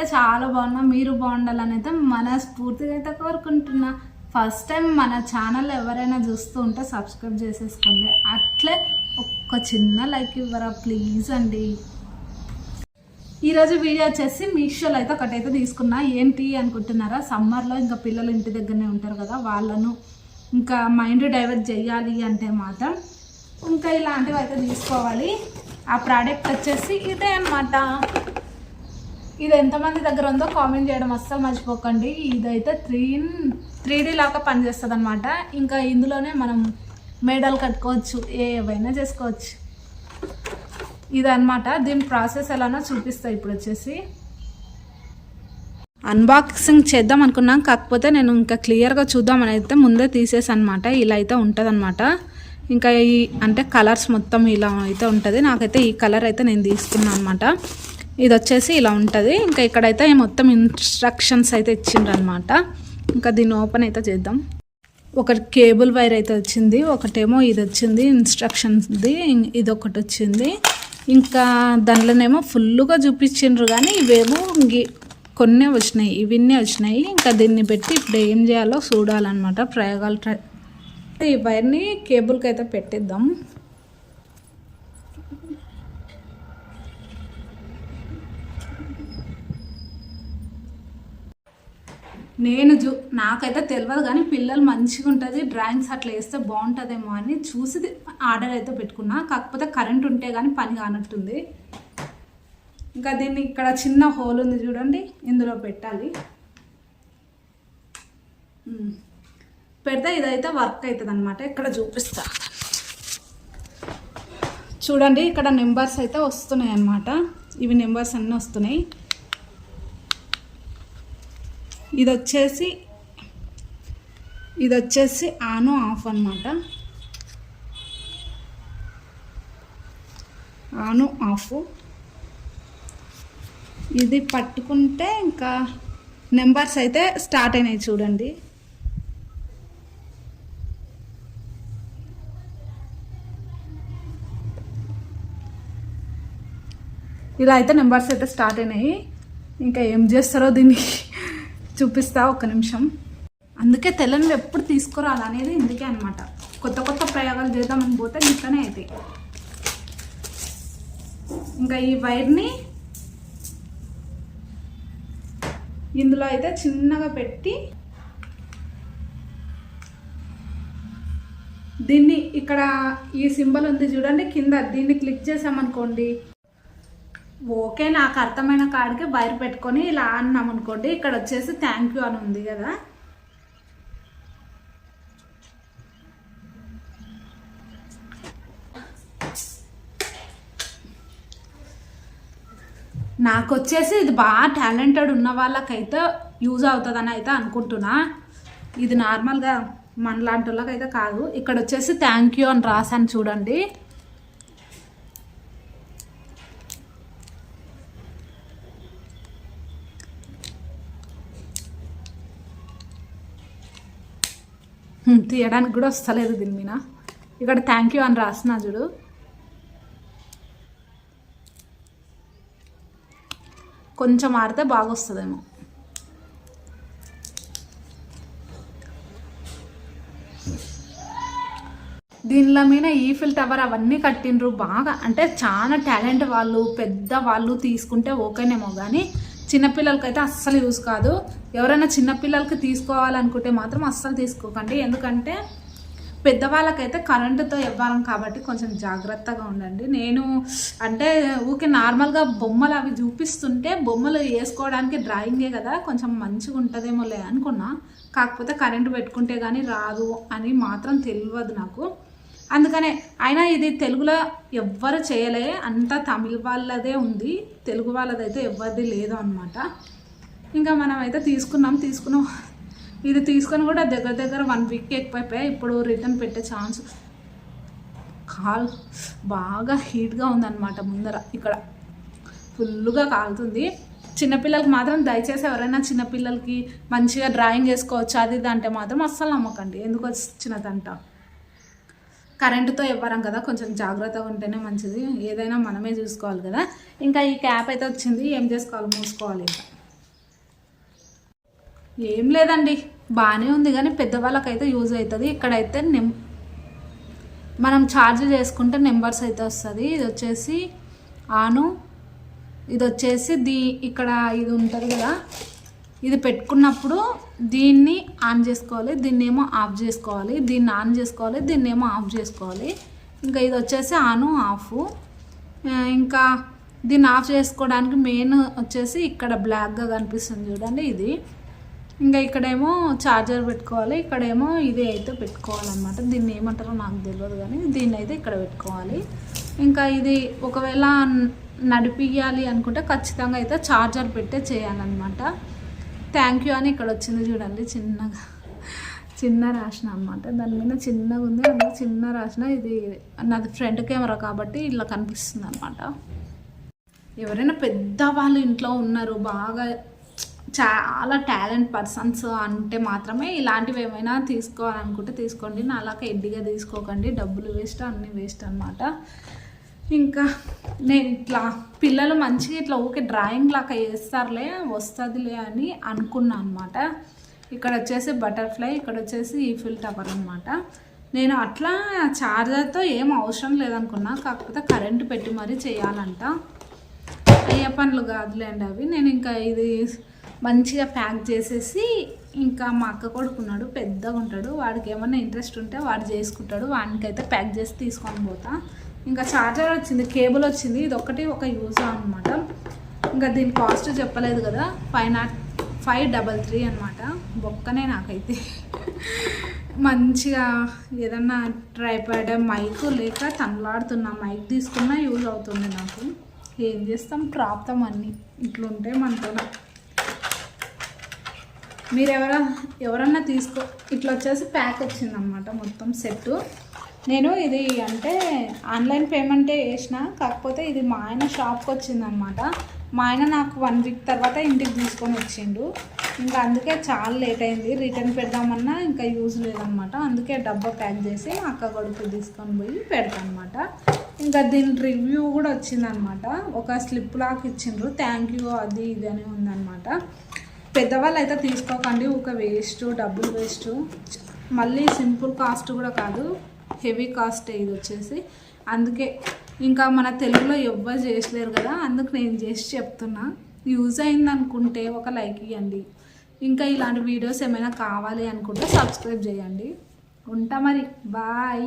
అయితే చాలా బాగున్నా మీరు బాగుండాలని అయితే మనస్ఫూర్తిగా అయితే కోరుకుంటున్నా. ఫస్ట్ టైం మన ఛానల్ ఎవరైనా చూస్తూ ఉంటే సబ్స్క్రైబ్ చేసేసుకోండి. అట్లే ఒక్క చిన్న లైక్ ఇవ్వరా ప్లీజ్ అండి. ఈరోజు వీడియో వచ్చేసి మీషోలో అయితే ఒకటైతే తీసుకున్నా. ఏంటి అనుకుంటున్నారా? సమ్మర్లో ఇంకా పిల్లలు ఇంటి దగ్గరనే ఉంటారు కదా వాళ్ళను ఇంకా మైండ్ డైవర్ట్ చేయాలి అంటే మాత్రం ఇంకా ఇలాంటివి అయితే తీసుకోవాలి. ఆ ప్రోడక్ట్ వచ్చేసి ఇదే అన్నమాట. ఇది ఎంతమంది దగ్గర ఉందో కామెంట్ చేయడం అస్సలు మర్చిపోకండి. ఇదైతే త్రీ త్రీ డీ లాగా పనిచేస్తుంది అనమాట ఇంకా ఇందులోనే మనం మెడల్ కట్టుకోవచ్చు ఏవైనా చేసుకోవచ్చు. ఇదనమాట దీని ప్రాసెస్ ఎలానో చూపిస్తా ఇప్పుడు వచ్చేసి. అన్బాక్సింగ్ చేద్దాం అనుకున్నాం కాకపోతే నేను ఇంకా క్లియర్గా చూద్దామని అయితే ముందే తీసేసనమాట ఇలా అయితే ఉంటుంది ఇంకా ఈ అంటే కలర్స్ మొత్తం ఇలా అయితే ఉంటుంది. నాకైతే ఈ కలర్ అయితే నేను తీసుకున్నాను అనమాట ఇది వచ్చేసి ఇలా ఉంటుంది. ఇంకా ఇక్కడైతే మొత్తం ఇన్స్ట్రక్షన్స్ అయితే ఇచ్చిండ్రు అనమాట ఇంకా దీన్ని ఓపెన్ అయితే చేద్దాం. ఒకటి కేబుల్ వైర్ అయితే వచ్చింది. ఒకటేమో ఇది వచ్చింది ఇన్స్ట్రక్షన్స్ది ఇది ఒకటి వచ్చింది ఇంకా దాంట్లోనేమో ఫుల్గా చూపించిండ్రు కానీ ఇవేమో కొన్ని వచ్చినాయి ఇవన్నీ వచ్చినాయి. ఇంకా దీన్ని పెట్టి ఇప్పుడు ఏం చేయాలో చూడాలన్నమాట. ప్రయోగాలు ట్రై ఈ వైర్ని కేబుల్కి అయితే పెట్టిద్దాం. నేను చూ నాకైతే తెలియదు కానీ పిల్లలు మంచిగా ఉంటుంది డ్రాయింగ్స్ అట్లా వేస్తే బాగుంటుందేమో అని చూసి ఆర్డర్ అయితే పెట్టుకున్నా. కాకపోతే కరెంట్ ఉంటే కానీ పని కానట్టుంది. ఇంకా దీన్ని ఇక్కడ చిన్న హోల్ ఉంది చూడండి ఇందులో పెట్టాలి. పెడితే ఇదైతే వర్క్ అవుతుంది అనమాట ఇక్కడ చూపిస్తా. చూడండి ఇక్కడ నెంబర్స్ అయితే వస్తున్నాయి అన్నమాట ఇవి నెంబర్స్ అన్నీ వస్తున్నాయి. ఇది వచ్చేసి ఇది వచ్చేసి ఆన్ ఆఫ్ అన్నమాట. ఆను ఆఫ్. ఇది పట్టుకుంటే ఇంకా నెంబర్స్ అయితే స్టార్ట్ అయినాయి చూడండి. ఇలా అయితే నెంబర్స్ అయితే స్టార్ట్ అయినాయి. ఇంకా ఏం చేస్తారో దీన్ని చూపిస్తా ఒక నిమిషం. అందుకే తెల్లని ఎప్పుడు తీసుకురాలి అనేది ఇందుకే అనమాట కొత్త కొత్త ప్రయోగాలు చేద్దామని పోతే ఇంకనే అవుతాయి ఇంకా ఈ వైర్ని ఇందులో అయితే చిన్నగా పెట్టి దీన్ని ఇక్కడ ఈ సింబల్ ఉంది చూడండి కింద దీన్ని క్లిక్ చేసామనుకోండి ఓకే నాకు అర్థమైన కాడికి వైర్ పెట్టుకొని ఇలా అన్నాం అనుకోండి ఇక్కడ వచ్చేసి థ్యాంక్ యూ అని ఉంది కదా. నాకు వచ్చేసి ఇది బాగా టాలెంటెడ్ ఉన్న వాళ్ళకైతే యూజ్ అవుతుందని అయితే అనుకుంటున్నా. ఇది నార్మల్గా మనలాంటి వాళ్ళకైతే కాదు. ఇక్కడ వచ్చేసి థ్యాంక్ యూ అని రాశాను చూడండి. తీయడానికి కూడా వస్తలేదు దీని మీద. ఇక్కడ థ్యాంక్ యూ అని రాసిన చూడు. కొంచెం ఆడితే బాగా వస్తుందేమో దీనిలో మీద ఈఫిల్ టవర్ అవన్నీ కట్టిండ్రు బాగా. అంటే చాలా టాలెంట్ వాళ్ళు పెద్ద వాళ్ళు తీసుకుంటే ఓకేనేమో కానీ చిన్నపిల్లలకైతే అస్సలు యూస్ కాదు. ఎవరైనా చిన్నపిల్లలకి తీసుకోవాలనుకుంటే మాత్రం అస్సలు తీసుకోకండి. ఎందుకంటే పెద్దవాళ్ళకైతే కరెంటుతో ఇవ్వాలి కాబట్టి కొంచెం జాగ్రత్తగా ఉండండి. నేను అంటే ఊకే నార్మల్గా బొమ్మలు అవి చూపిస్తుంటే బొమ్మలు వేసుకోవడానికి డ్రాయింగే కదా కొంచెం మంచిగా ఉంటుందేమోలే అనుకున్నా. కాకపోతే కరెంటు పెట్టుకుంటే కానీ రాదు అని మాత్రం తెలియదు నాకు. అందుకనే అయినా ఇది తెలుగులో ఎవ్వరు చేయలే అంతా తమిళ వాళ్ళదే ఉంది. తెలుగు వాళ్ళదైతే ఎవరిది లేదు అనమాట ఇంకా మనం అయితే తీసుకున్నాం తీసుకున్నాం. ఇది తీసుకొని కూడా దగ్గర దగ్గర వన్ వీక్ ఎక్కువైపోయాయి. ఇప్పుడు రిటర్న్ పెట్టే ఛాన్స్ కాల్ బాగా హీట్గా ఉందన్నమాట ముందర ఇక్కడ ఫుల్గా కాలుతుంది. చిన్నపిల్లలకి మాత్రం దయచేసి ఎవరైనా చిన్నపిల్లలకి మంచిగా డ్రాయింగ్ వేసుకోవచ్చు అది ఇది అంటే మాత్రం అస్సలు నమ్మకండి. ఎందుకు వచ్చినదంట కరెంటుతో ఇవ్వరం కదా కొంచెం జాగ్రత్తగా ఉంటేనే మంచిది. ఏదైనా మనమే చూసుకోవాలి కదా. ఇంకా ఈ క్యాప్ అయితే వచ్చింది ఏం చేసుకోవాలి? మూసుకోవాలి ఇంకా. ఏం లేదండి బాగానే ఉంది కానీ పెద్దవాళ్ళకైతే యూజ్ అవుతుంది. ఇక్కడైతే నెం మనం ఛార్జ్ చేసుకుంటే నెంబర్స్ అయితే వస్తుంది. ఇది వచ్చేసి ఆను ఇది వచ్చేసి దీ ఇక్కడ ఇది ఉంటుంది కదా. ఇది పెట్టుకున్నప్పుడు దీన్ని ఆన్ చేసుకోవాలి దీన్ని ఏమో ఆఫ్ చేసుకోవాలి దీన్ని ఆన్ చేసుకోవాలి దీన్ని ఏమో ఆఫ్ చేసుకోవాలి. ఇంకా ఇది వచ్చేసి ఆను ఆఫ్. ఇంకా దీన్ని ఆఫ్ చేసుకోవడానికి మెయిన్ వచ్చేసి ఇక్కడ బ్లాక్గా కనిపిస్తుంది చూడండి ఇది. ఇంకా ఇక్కడేమో ఛార్జర్ పెట్టుకోవాలి ఇక్కడేమో ఇది అయితే పెట్టుకోవాలన్నమాట. దీన్ని ఏమంటారో నాకు తెలియదు కానీ దీన్ని అయితే ఇక్కడ పెట్టుకోవాలి. ఇంకా ఇది ఒకవేళ నడిపియాలి అనుకుంటే ఖచ్చితంగా అయితే ఛార్జర్ పెట్టే చేయాలన్నమాట. థ్యాంక్ యూ అని ఇక్కడ వచ్చింది చూడండి చిన్నగా. చిన్న రాసిన అనమాట దాని మీద చిన్నగా ఉంది అందులో చిన్న రాసిన ఇది నాది ఫ్రంట్ కెమెరా కాబట్టి ఇలా కనిపిస్తుంది అనమాట ఎవరైనా పెద్ద వాళ్ళు ఇంట్లో ఉన్నారు బాగా చాలా టాలెంట్ పర్సన్స్ అంటే మాత్రమే ఇలాంటివి ఏమైనా తీసుకోవాలనుకుంటే తీసుకోండి. నా అలాగే ఎడ్డిగా తీసుకోకండి. డబ్బులు వేస్ట్ అన్నీ వేస్ట్ అనమాట ఇంకా నేను ఇట్లా పిల్లలు మంచిగా ఇట్లా ఊకే డ్రాయింగ్ లాగా వేస్తారులే వస్తుందిలే అని అనుకున్నా అనమాట ఇక్కడ వచ్చేసి బటర్ఫ్లై ఇక్కడ వచ్చేసి ఈఫిల్ టవర్ అనమాట నేను అట్లా చార్జర్తో ఏం అవసరం లేదనుకున్నా కాకపోతే కరెంటు పెట్టి మరీ చేయాలంట. అయ్యే పనులు కాదులేండి అవి. నేను ఇంకా ఇది మంచిగా ప్యాక్ చేసేసి ఇంకా మా అక్క కొడుకున్నాడు పెద్దగా ఉంటాడు వాడికి ఏమన్నా ఇంట్రెస్ట్ ఉంటే వాడు చేసుకుంటాడు. వానికైతే ప్యాక్ చేసి తీసుకొని పోతా. ఇంకా చార్జర్ వచ్చింది కేబుల్ వచ్చింది. ఇది ఒకటి ఒక యూజ్ అనమాట ఇంకా దీని కాస్ట్ చెప్పలేదు కదా five not five double three అనమాట బొక్కనే నాకైతే. మంచిగా ఏదన్నా ట్రైపాడ్ మైక్ లేక తనలాడుతున్నా మైక్ తీసుకున్నా యూజ్ అవుతుంది నాకు. ఏం చేస్తాం? ప్రాప్తం అన్నీ. ఇట్లుంటే మనతో మీరు ఎవర ఎవరన్నా తీసుకో ఇట్లా వచ్చేసి ప్యాక్ వచ్చిందనమాట మొత్తం సెట్ నేను ఇది అంటే ఆన్లైన్ పేమెంటే వేసిన కాకపోతే ఇది మా ఆయన షాప్కి వచ్చిందనమాట మా ఆయన నాకు వన్ వీక్ తర్వాత ఇంటికి తీసుకొని వచ్చిండు. ఇంకా అందుకే చాలా లేట్ అయింది. రిటర్న్ పెడదామన్నా ఇంకా యూజ్ లేదనమాట అందుకే డబ్బా ప్యాక్ చేసి అక్క కొడుకు తీసుకొని పోయి పెడతాను అనమాట ఇంకా దీని రివ్యూ కూడా వచ్చిందనమాట ఒక స్లిప్ లాగా ఇచ్చిండ్రు. థ్యాంక్ యూ అది ఇది అని ఉందనమాట పెద్దవాళ్ళు అయితే తీసుకోకండి. ఒక వేస్ట్ డబ్బులు వేస్ట్. మళ్ళీ సింపుల్ కాస్ట్ కూడా కాదు. హెవీ కాస్ట్ ఇది వచ్చేసి. అందుకే ఇంకా మన తెలుగులో ఎవ్వరు చేసలేరు కదా అందుకు నేను చేసి చెప్తున్నా. యూజ్ అయింది అనుకుంటే ఒక లైక్ ఇవ్వండి ఇంకా ఇలాంటి వీడియోస్ ఏమైనా కావాలి అనుకుంటే సబ్స్క్రైబ్ చేయండి. ఉంటా మరి. బాయ్